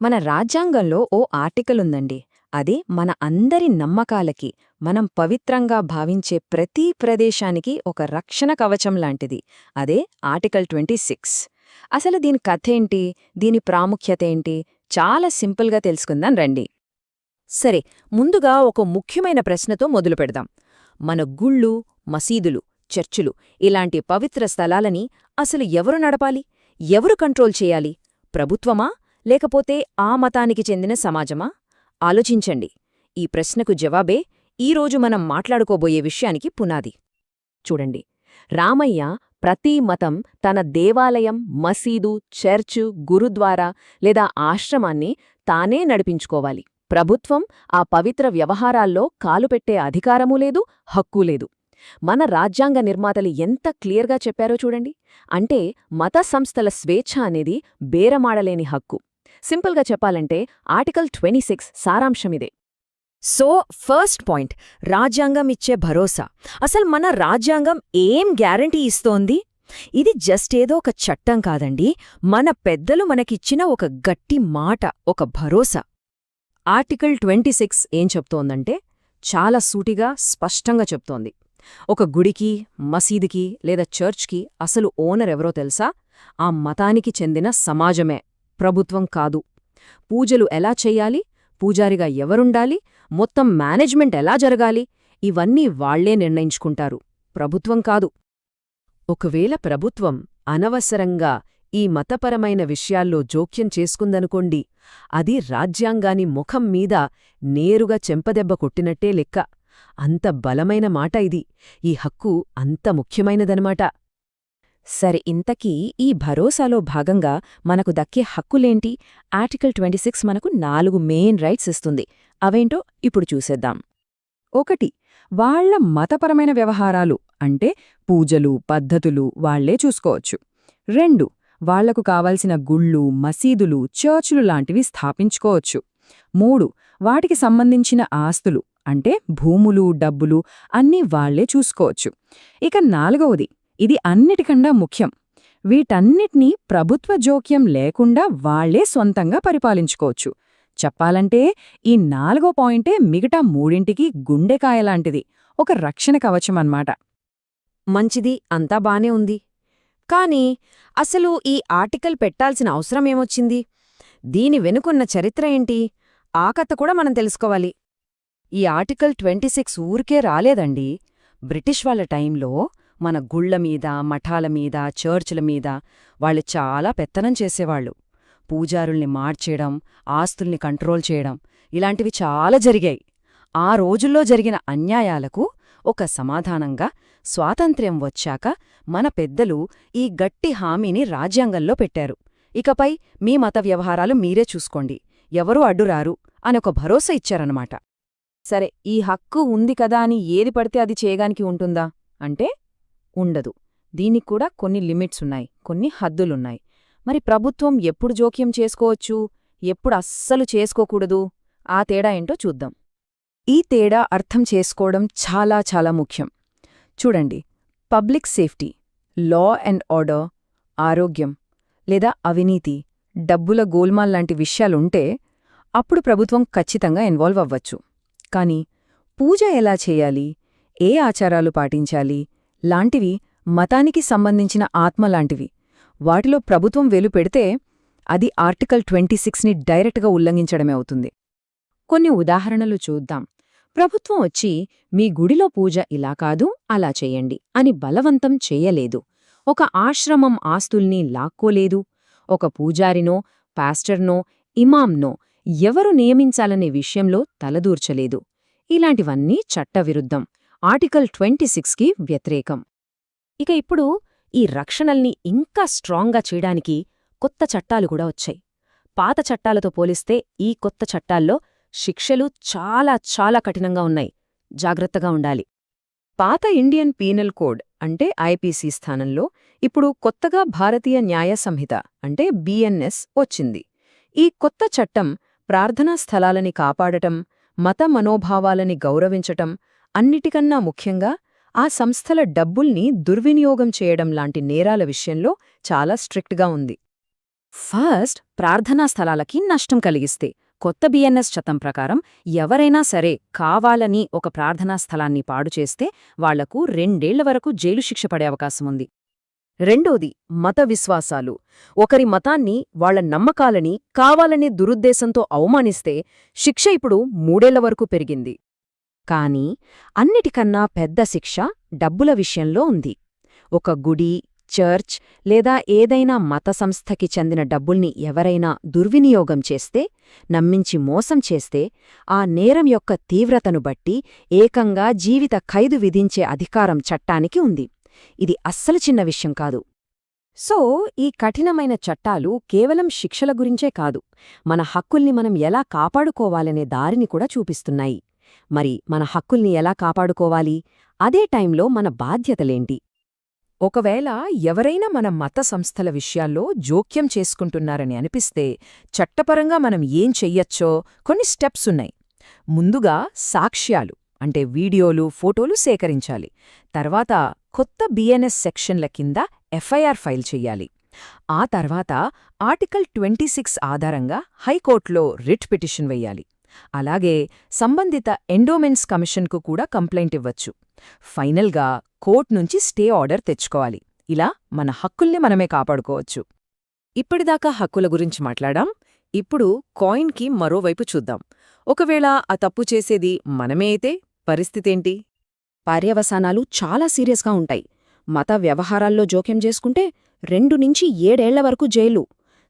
మన రాజ్యాంగంలో ఓ ఆర్టికల్ ఉందండి అది మన అందరి నమ్మకాలకి మనం పవిత్రంగా భావించే ప్రతి ప్రదేశానికి ఒక రక్షణ కవచం లాంటిది. అదే ఆర్టికల్ ట్వంటీ సిక్స్. అసలు దీని కథేంటి? దీని ప్రాముఖ్యత ఏంటి చాలా సింపుల్గా తెలుసుకుందాం రండి. సరే ముందుగా ఒక ముఖ్యమైన ప్రశ్నతో మొదలు పెడదాం. మన గుళ్ళు మసీదులు చర్చులు ఇలాంటి పవిత్ర స్థలాలని అసలు ఎవరు నడపాలి? ఎవరు కంట్రోల్ చేయాలి? ప్రభుత్వమా? లేకపోతే ఆ మతానికి చెందిన సమాజమా? ఆలోచించండి. ఈ ప్రశ్నకు జవాబే ఈరోజు మనం మాట్లాడుకోబోయే విషయానికి పునాది. చూడండి. రామయ్య ప్రతి మతం తన దేవాలయం మసీదు చర్చు గురుద్వారా లేదా ఆశ్రమాన్ని తానే నడిపించుకోవాలి. ప్రభుత్వం ఆ పవిత్ర వ్యవహారాల్లో కాలుపెట్టే అధికారమూ లేదు హక్కూ లేదు. మన రాజ్యాంగ నిర్మాతలు ఎంత క్లియర్గా చెప్పారో చూడండి. అంటే మత సంస్థల స్వేచ్ఛ అనేది బేరమాడలేని హక్కు. సింపుల్గా చెప్పాలంటే ఆర్టికల్ ట్వంటీ సిక్స్ సారాంశమిదే. సో ఫస్ట్ పాయింట్ రాజ్యాంగం ఇచ్చే భరోసా. అసలు మన రాజ్యాంగం ఏం గ్యారంటీ ఇస్తోంది? ఇది జస్ట్ ఏదో ఒక చట్టం కాదండి. మన పెద్దలు మనకిచ్చిన ఒక గట్టి మాట ఒక భరోసా. ఆర్టికల్ ట్వంటీ సిక్స్ ఏం చెప్తోందంటే చాలా సూటిగా స్పష్టంగా చెప్తోంది. ఒక గుడికి మసీదుకి లేదా చర్చ్కి అసలు ఓనర్ ఎవరో తెలుసా? ఆ మతానికి చెందిన సమాజమే. ప్రభుత్వం కాదు. పూజలు ఎలా చెయ్యాలి పూజారిగా ఎవరుండాలి? మొత్తం మేనేజ్మెంట్ ఎలా జరగాలి? ఇవన్నీ వాళ్ళే నిర్ణయించుకుంటారు. ప్రభుత్వం కాదు. ఒకవేళ ప్రభుత్వం అనవసరంగా ఈ మతపరమైన విషయాల్లో జోక్యం చేసుకుందనుకోండి అది రాజ్యాంగాని ముఖం మీద నేరుగా చెంపదెబ్బ కొట్టినట్టే లెక్క. అంత బలమైన మాట ఇది. ఈ హక్కు అంత ముఖ్యమైనదనమాట. సరే ఇంతకీ ఈ భరోసాలో భాగంగా మనకు దక్కే హక్కులేంటి? ఆర్టికల్ ట్వంటీ సిక్స్ మనకు నాలుగు మెయిన్ రైట్స్ ఇస్తుంది. అవేంటో ఇప్పుడు చూసేద్దాం. ఒకటి వాళ్ళ మతపరమైన వ్యవహారాలు అంటే పూజలు పద్ధతులు వాళ్ళే చూసుకోవచ్చు. రెండు వాళ్ళకు కావలసిన గుళ్ళు మసీదులు చర్చులు లాంటివి స్థాపించుకోవచ్చు. మూడు వాటికి సంబంధించిన ఆస్తులు అంటే భూములు డబ్బులు అన్నీ వాళ్ళే చూసుకోవచ్చు. ఇక నాలుగవది ఇది అన్నిటికన్నా ముఖ్యం. వీటన్నిటినీ ప్రభుత్వ జోక్యం లేకుండా వాళ్ళే సొంతంగా పరిపాలించుకోవచ్చు. చెప్పాలంటే ఈ నాలుగో పాయింటే మిగతా మూడింటికి గుండెకాయలాంటిది ఒక రక్షణ కవచమన్మాట మంచిది అంతా బానే ఉంది. కాని అసలు ఈ ఆర్టికల్ పెట్టాల్సిన అవసరమేమొచ్చింది దీని వెనుకున్న చరిత్ర ఏంటి? ఆ కథ కూడా మనం తెలుసుకోవాలి. ఈ ఆర్టికల్ ట్వంటీ సిక్స్ ఊరికే రాలేదండి. బ్రిటిష్ వాళ్ళ టైంలో మన గుళ్ళ మీద మఠాల మీద చర్చ్ల మీద వాళ్ళు చాలా పెత్తనం చేసేవాళ్ళు. పూజారుల్ని మార్చేయడం ఆస్తుల్ని కంట్రోల్ చేయడం ఇలాంటివి చాలా జరిగాయి. ఆ రోజుల్లో జరిగిన అన్యాయాలకు ఒక సమాధానంగా స్వాతంత్ర్యం వచ్చాక మన పెద్దలు ఈ గట్టి హామీని రాజ్యాంగంలో పెట్టారు. ఇకపై మీ మత వ్యవహారాలు మీరే చూసుకోండి. ఎవరూ అడ్డురారు అనొక భరోసా ఇచ్చారన్నమాట. సరే ఈ హక్కు ఉంది కదా అని ఏది పడితే అది చేయగానికి ఉంటుందా? అంటే ఉండదు. దీనికి కూడా కొన్ని లిమిట్స్ ఉన్నాయి. కొన్ని హద్దులున్నాయి. మరి ప్రభుత్వం ఎప్పుడు జోక్యం చేసుకోవచ్చు? ఎప్పుడు అస్సలు చేసుకోకూడదు? ఆ తేడా ఏంటో చూద్దాం. ఈ తేడా అర్థం చేసుకోవడం చాలా చాలా ముఖ్యం. చూడండి. Public safety law and order ఆరోగ్యం లేదా అవినీతి డబ్బుల గోల్మాల్ లాంటి విషయాలుంటే అప్పుడు ప్రభుత్వం ఖచ్చితంగా ఇన్వాల్వ్ అవ్వచ్చు. కాని పూజ ఎలా చేయాలి? ఏ ఆచారాలు పాటించాలి? లాంటివి మతానికి సంబంధించిన ఆత్మలాంటివి వాటిలో ప్రభుత్వం వేలు పెడితే అది ఆర్టికల్ ట్వంటీ సిక్స్ని డైరెక్ట్గా ఉల్లంఘించడమే అవుతుంది. కొన్ని ఉదాహరణలు చూద్దాం. ప్రభుత్వం వచ్చి మీ గుడిలో పూజ ఇలా కాదు అలా చెయ్యండి అని బలవంతం చేయలేదు. ఒక ఆశ్రమం ఆస్తుల్ని లాక్కోలేదు. ఒక పూజారినో పాస్టర్నో ఇమాంనో ఎవరు నియమించాలనే విషయంలో తలదూర్చలేదు. ఇలాంటివన్నీ చట్టవిరుద్ధం. ఆర్టికల్ ట్వంటీ సిక్స్కి వ్యతిరేకం. ఇక ఇప్పుడు ఈ రక్షణల్ని ఇంకా స్ట్రాంగ్గా చేయడానికి కొత్త చట్టాలు కూడా వచ్చాయి. పాత చట్టాలతో పోలిస్తే ఈ కొత్త చట్టాల్లో శిక్షలు చాలా చాలా కఠినంగా ఉన్నాయి. జాగ్రత్తగా ఉండాలి. పాత ఇండియన్ పీనల్ కోడ్ అంటే ఐపీసీ స్థానంలో ఇప్పుడు కొత్తగా భారతీయ న్యాయ సంహిత అంటే బిఎన్ఎస్ వచ్చింది. ఈ కొత్త చట్టం ప్రార్థనా స్థలాలని కాపాడటం మత మనోభావాలని గౌరవించటం అన్నిటికన్నా ముఖ్యంగా ఆ సంస్థల డబ్బుల్ని దుర్వినియోగం చేయడం లాంటి నేరాల విషయంలో చాలా స్ట్రిక్ట్గా ఉంది. ఫస్ట్ ప్రార్థనా స్థలాలకి నష్టం కలిగిస్తే కొత్త బిఎన్ఎస్ చట్టం ప్రకారం ఎవరైనా సరే కావాలని ఒక ప్రార్థనా స్థలాన్ని పాడుచేస్తే వాళ్ళకు రెండేళ్ళ వరకు జైలు శిక్ష పడే అవకాశముంది రెండోది మత విశ్వాసాలు. ఒకరి మతాన్ని వాళ్ళ నమ్మకాలని కావాలనే దురుద్దేశంతో అవమానిస్తే శిక్ష ఇప్పుడు మూడేళ్ళ వరకు పెరిగింది. కానీ అన్నిటికన్నా పెద్ద శిక్ష డబ్బుల విషయంలో ఉంది. ఒక గుడి చర్చ్ లేదా ఏదైనా మత సంస్థకి చెందిన డబ్బుల్ని ఎవరైనా దుర్వినియోగం చేస్తే నమ్మించి మోసం చేస్తే ఆ నేరం యొక్క తీవ్రతను బట్టి ఏకంగా జీవిత ఖైదు విధించే అధికారం చట్టానికి ఉంది. ఇది అస్సలు చిన్న విషయం కాదు. సో ఈ కఠినమైన చట్టాలు కేవలం శిక్షల గురించే కాదు. మన హక్కుల్ని మనం ఎలా కాపాడుకోవాలనే దారిని కూడా చూపిస్తున్నాయి. మరి మన హక్కుల్ని ఎలా కాపాడుకోవాలి? అదే టైంలో మన బాధ్యతలేంటి? ఒకవేళ ఎవరైనా మన మత సంస్థల విషయాల్లో జోక్యం చేసుకుంటున్నారని అనిపిస్తే చట్టపరంగా మనం ఏం చెయ్యొచ్చో కొన్ని స్టెప్స్ ఉన్నాయి. ముందుగా సాక్ష్యాలు అంటే వీడియోలు ఫోటోలు సేకరించాలి. తర్వాత కొత్త బిఎన్ఎస్ సెక్షన్ల కింద ఎఫ్ఐఆర్ ఫైల్ చెయ్యాలి. ఆ తర్వాత ఆర్టికల్ ట్వంటీ సిక్స్ ఆధారంగా హైకోర్టులో రిట్ పిటిషన్ వెయ్యాలి అలాగే సంబంధిత ఎండోమెంట్స్ కమిషన్కు కూడా కంప్లైంట్ ఇవ్వచ్చు. ఫైనల్గా కోర్ట్ నుంచి స్టే ఆర్డర్ తెచ్చుకోవాలి. ఇలా మన హక్కుల్ని మనమే కాపాడుకోవచ్చు. ఇప్పటిదాకా హక్కుల గురించి మాట్లాడాం. ఇప్పుడు కాయిన్కి మరోవైపు చూద్దాం. ఒకవేళ ఆ తప్పు చేసేది మనమే అయితే పరిస్థితేంటి పర్యవసానాలు చాలా సీరియస్గా ఉంటాయి. మత వ్యవహారాల్లో జోక్యం చేసుకుంటే రెండు నుంచి ఏడేళ్ళ వరకు జైలు.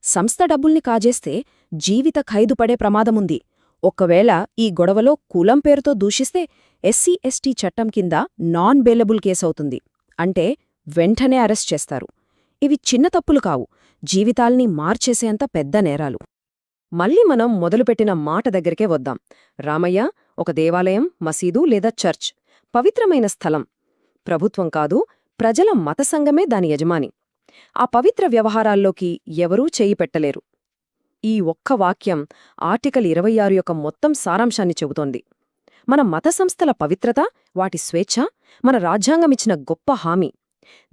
సంస్థ డబ్బుల్ని కాజేస్తే జీవిత ఖైదు పడే ప్రమాదముంది. ఒకవేళ ఈ గొడవలో కులం పేరుతో దూషిస్తే ఎస్సీ ఎస్టీ చట్టం కింద నాన్ బెయిలబుల్ కేసవుతుంది. అంటే వెంటనే అరెస్ట్ చేస్తారు. ఇవి చిన్న తప్పులు కావు. జీవితాల్ని మార్చేసేంత పెద్ద నేరాలు. మళ్ళీ మనం మొదలుపెట్టిన మాట దగ్గరికే వద్దాం. రామయ్య ఒక దేవాలయం మసీదు లేదా చర్చ్? పవిత్రమైన స్థలం. ప్రభుత్వం కాదు ప్రజల మతసంగమే దాని యజమాని. ఆ పవిత్ర వ్యవహారాల్లోకి ఎవరూ చేయి పెట్టలేరు. ఈ ఒక్క వాక్యం ఆర్టికల్ ఇరవై ఆరు యొక్క మొత్తం సారాంశాన్ని చెబుతోంది. మన మత సంస్థల పవిత్రత వాటి స్వేచ్ఛ మన రాజ్యాంగమిచ్చిన గొప్ప హామీ.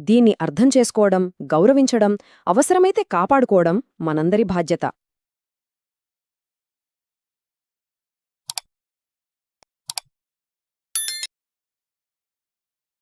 దీన్ని అర్థం చేసుకోవడం గౌరవించడం అవసరమైతే కాపాడుకోవడం మనందరి బాధ్యత.